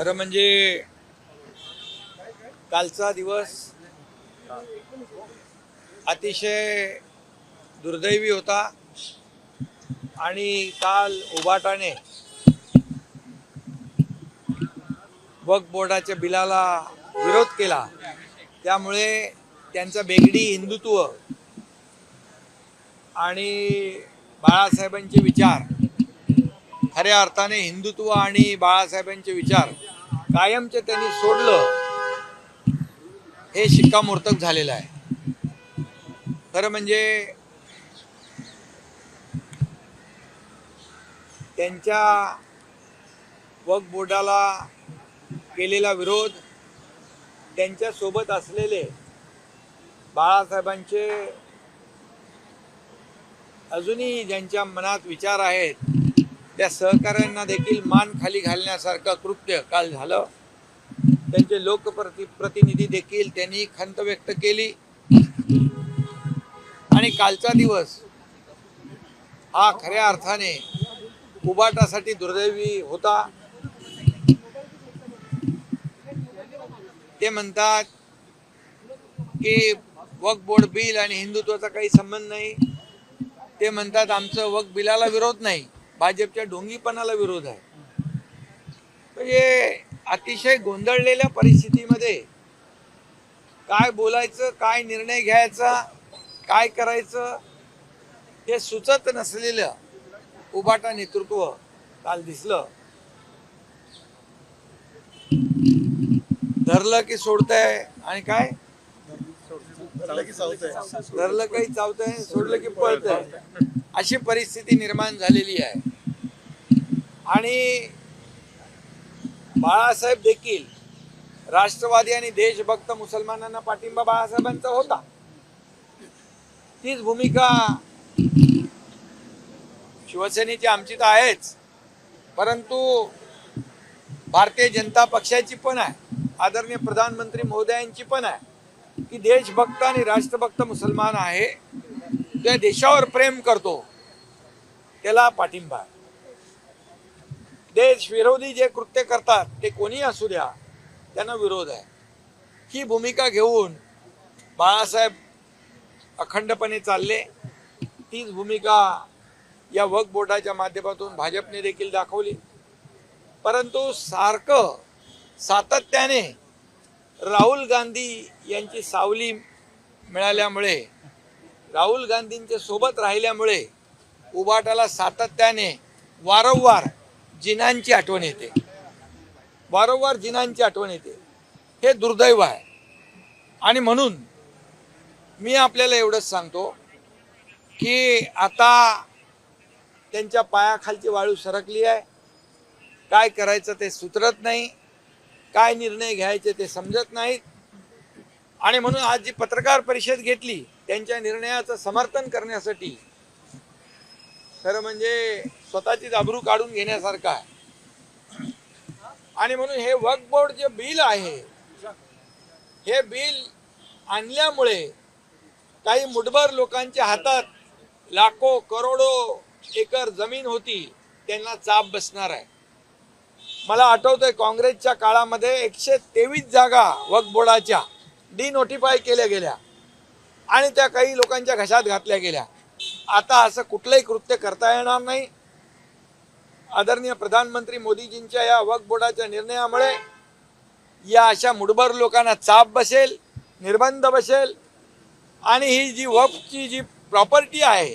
खरं म्हणजे कालचा दिवस अतिशय दुर्दैवी होता आणि काल उबाटाने वक्फ बोर्डाच्या बिलाला विरोध केला. त्यामुळे त्यांचं बेगडी हिंदुत्व आणि बाळासाहेबांचे विचार खऱ्या अर्थाने हिंदुत्व आणि बाळासाहेबांचे विचार कायमचे त्यांनी सोडलं हे शिक्कामोर्तक झालेलं आहे. खरं म्हणजे त्यांच्या वक बोर्डाला केलेला विरोध त्यांच्यासोबत असलेले बाळासाहेबांचे अजूनही ज्यांच्या मनात विचार आहेत त्या सहकाऱ्यांना देखील मान खाली घालण्यासारखं कृत्य काल झालं. त्यांचे लोकप्रति प्रतिनिधी देखील त्यांनी खंत व्यक्त केली. आणि कालचा दिवस हा खऱ्या अर्थाने उबाटासाठी दुर्दैवी होता. ते म्हणतात की वक बोर्ड बिल आणि हिंदुत्वाचा काही संबंध नाही. ते म्हणतात आमचं वक बिलाला विरोध नाही. भाजपच्या ढोंगीपणाला विरोध आहे. म्हणजे अतिशय गोंधळलेल्या परिस्थितीमध्ये काय बोलायचं काय निर्णय घ्यायचा काय करायचं हे सुचत नसलेलं उबाटा नेतृत्व काल दिसलं. धरलं की सोडतंय आणि काय? धरलं काही चावतंय सोडलं की पळतंय. अशी परिस्थिती निर्माण झालेली आहे. आणि बाळासाहेब देखील राष्ट्रवादी आणि देशभक्त मुसलमानांना पाठिंबा बाळासाहेबांचा होता. तीच भूमिका शिवसेनेची आमची तर आहेच. परंतु भारतीय जनता पक्षाची पण आहे. आदरणीय प्रधानमंत्री महोदयांची पण आहे. की देशभक्त आणि राष्ट्रभक्त मुसलमान आहे. त्या देशावर प्रेम करतो. त्याला पाठिंबा. आहे. देश विरोधी जे कृत्य करतात ते कोणी असू द्या त्यांना विरोध आहे. ही भूमिका घेऊन बाळासाहेब अखंडपणे चालले. तीच भूमिका या वक बोर्डाच्या माध्यमातून भाजपने देखील दाखवली. परंतु सारखं सातत्याने राहुल गांधी यांची सावली मिळाल्यामुळे राहुल गांधींच्या सोबत राहिल्यामुळे उबाटाला सातत्याने वारंवार जिनांची आठवण येते. वारंवार जिनांची आठवण येते. हे दुर्दैव आहे. आणि म्हणून मी आपल्याला एवढंच सांगतो की आता त्यांच्या पायाखालची वाळू सरकली आहे. काय करायचं ते सुचरत नाही. काय निर्णय घ्यायचे ते समजत नाहीत. आणि म्हणून आज जी पत्रकार परिषद घेतली त्यांच्या निर्णयाचं समर्थन करण्यासाठी खरं म्हणजे स्वतःची जाबरू काढून घेण्यासारखं आहे. आणि म्हणून हे वक्फ बोर्ड जे बिल आहे हे बिल आणल्यामुळे काही मुठभर लोकांच्या हातात लाखो करोडो एकर जमीन होती त्यांना चाप बसणार आहे. मला आठवतंय काँग्रेसच्या काळामध्ये एकशे तेवीस जागा वक्फ बोर्डाच्या डिनोटिफाय केल्या गेल्या. आणि त्या काही लोकांच्या घशात घातल्या गेल्या. आता असं कुठलंही कृत्य करता येणार नाही. आदरणीय प्रधानमंत्री मोदीजींच्या या वक्फ बोर्डाच्या निर्णयामुळे या अशा मुडभर लोकांना चाप बसेल निर्बंध बसेल आणि ही जी वक्फची जी प्रॉपर्टी आहे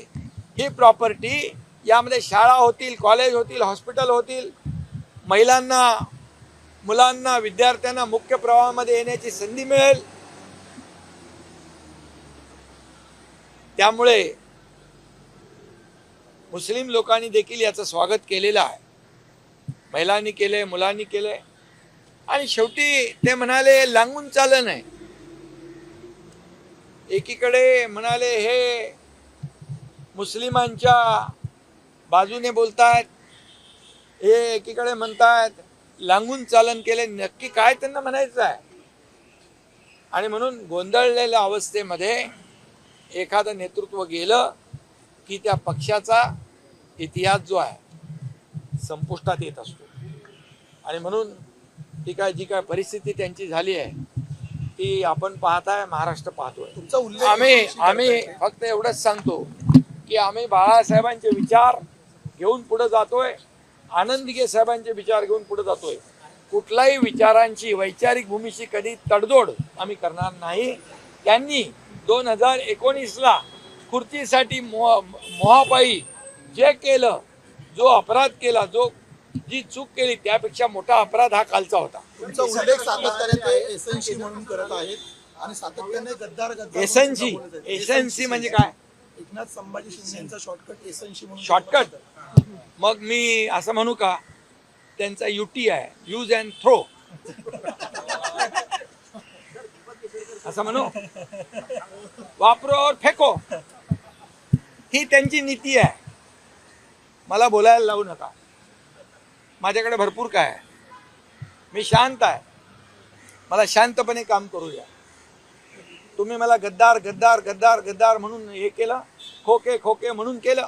ही प्रॉपर्टी यामध्ये शाळा होतील कॉलेज होतील हॉस्पिटल होतील महिलांना मुलांना विद्यार्थ्यांना मुख्य प्रवाहामध्ये येण्याची संधी मिळेल. त्यामुळे मुस्लिम लोकांनी देखील याचं स्वागत केलेलं आहे. महिलांनी केलंय मुलांनी केलंय. आणि शेवटी ते म्हणाले लांगून चालन आहे. एकीकडे म्हणाले हे मुस्लिमांच्या बाजूने बोलतायत. हे एकीकडे म्हणतायत लांगून चालन केले नक्की काय त्यांना म्हणायचं आहे? आणि म्हणून गोंधळलेल्या अवस्थेमध्ये एखादं नेतृत्व गेलं की त्या पक्षाचा इतिहास जो आहे संपुष्टात येत असतो. आणि म्हणून ती काय जी काय परिस्थिती त्यांची झाली आहे ती आपण पाहताय महाराष्ट्र पाहतोय. तुमचा उल्लेख आम्ही आम्ही. फक्त एवढंच सांगतो की आम्ही बाळासाहेबांचे विचार घेऊन पुढे जातोय आनंदगे साहेबांचे विचार घेऊन पुढे जातोय. कुठल्याही विचारांची वैचारिक भूमीशी कधी तडजोड आम्ही करणार नाही. त्यांनी दोन हजार एकोणीसला खुर्चीसाठी मोह मोहापायी जे केलं जो अपराध केला जो जी चूक केली त्यापेक्षा मोठा अपराध हा कालचा होता. तुमचा उल्लेख सातत्याने ते एसएनसी म्हणून करत आहेत आणि सातत्याने गद्दार गद्दार म्हणून एसएनसी. एसएनसी म्हणजे काय? एकनाथ संभाजी शिंदे यांचा शॉर्टकट एसएनसी म्हणून शॉर्टकट मग मी असं म्हणू का त्यांचा युटी आहे. यूज अँड थ्रो असं म्हणू? वापरो और फेको. ही त्यांची नीती आहे. मला बोलायला लावू नका. माझ्याकडे भरपूर काय आहे. मी शांत आहे. मला शांतपणे काम करू द्या तुम्ही मला गद्दार गद्दार गद्दार गद्दार म्हणून हे केलं खोके खोके म्हणून केलं.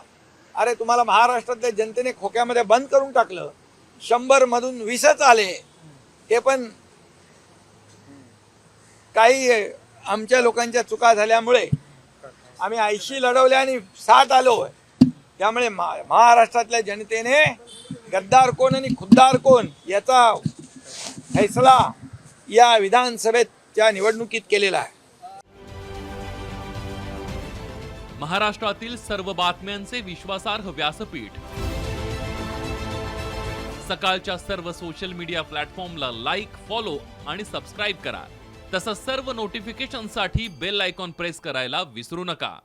अरे तुम्हाला महाराष्ट्रातल्या जनतेने खोक्यामध्ये बंद करून टाकलं. शंभरमधून वीसच आले. ते पण काही आमच्या लोकांच्या चुका झाल्यामुळे आम्ही ऐंशी लढवले आणि साठ आलो. त्यामुळे मा- महाराष्ट्रातल्या जनतेने गद्दार कोण आणि खुद्दार कोण याचा फैसला या विधानसभेच्या निवडणुकीत केलेला आहे. महाराष्ट्रातील सर्व बातम्यांचे विश्वासार्ह व्यासपीठ. सकाळच्या सर्व सोशल मीडिया प्लॅटफॉर्मला लाईक फॉलो आणि सबस्क्राईब करा. तसंच सर्व नोटिफिकेशनसाठी बेल आयकॉन प्रेस करायला विसरू नका.